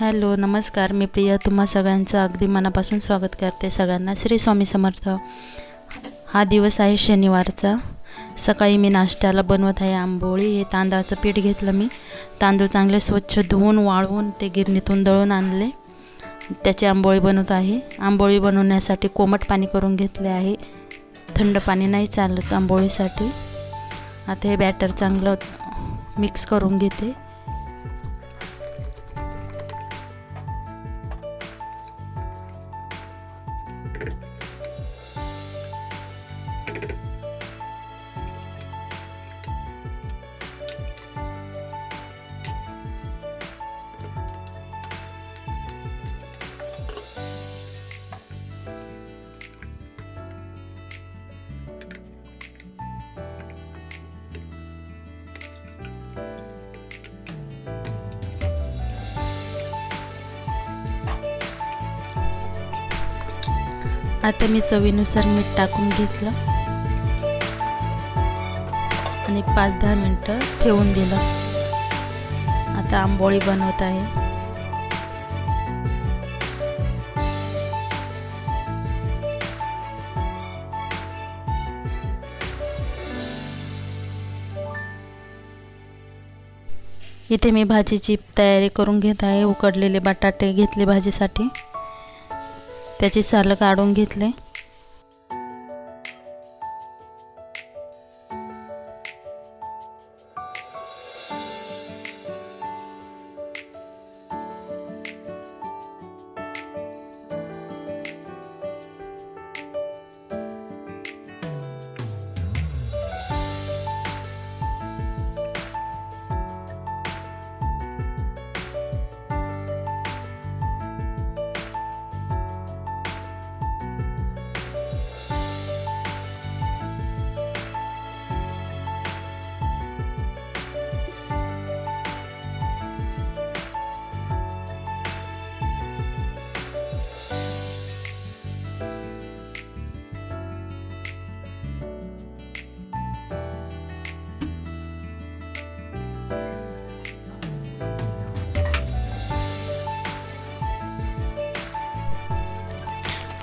Hello नमस्कार मी प्रिया. तुम्हा सगळ्यांचं अगदी मनापासून स्वागत करते सगळ्यांना. श्री स्वामी समर्थ. हा दिवस आहे शनिवारचा. सकाळी मी नाश्त्याला बनवत आहे आंबोळी. हे तांदळाचं पीठ घेतलं मी. तांदूळ चांगले स्वच्छ धुवून वाळवून ते गिरणीतून दळून आणले. त्याची आंबोळी बनवत आहे. आंबोळी बनवण्यासाठी कोमट पाणी करून घेतले आहे. थंड पाणी नाही चालत आंबोळीसाठी. आता हे बॅटर चांगलं मिक्स करून घेते. आता मी चवीनुसार मीठ टाकून घेतलं. आणि पाच दहा मिनटं ठेवून दिलं. आता आंबोळी बनवत आहे. इथे मी भाजीची तयारी करून घेत आहे. उकडलेले बटाटे घेतले भाजीसाठी. त्याचे सालं काढून घेतले.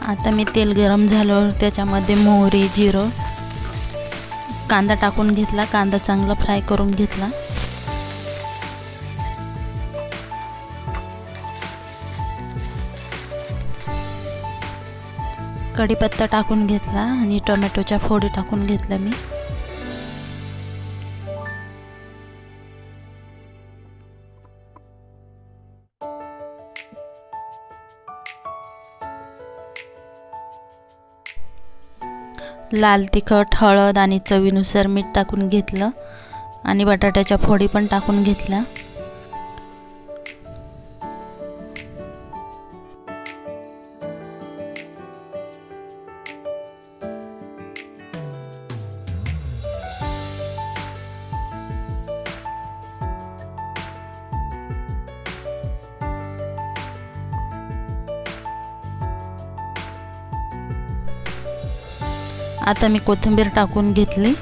आता मी तेल गरम झाल्यावर त्याच्यामध्ये मोहरी जिरं कांदा टाकून घेतला. कांदा चांगला फ्राय करून घेतला. कढीपत्ता टाकून घेतला आणि टोमॅटोच्या फोडी टाकून घेतल्या मी. लाल तिखट हळद आणि चवीनुसार मीठ टाकून घेतलं आणि बटाट्याच्या फोडी पण टाकून घेतल्या. आता मी कोथिंबीर टाकून घेतली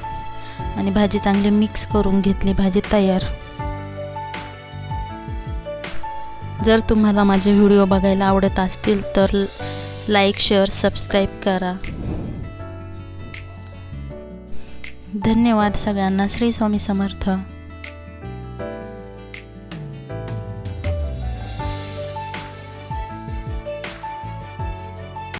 आणि भाजी चांगली मिक्स करून घेतली भाजी तयार. जर तुम्हाला माझे व्हिडिओ बघायला आवडत असतील तर लाईक शेअर सबस्क्राईब करा. धन्यवाद सगळ्यांना. श्री स्वामी समर्थ.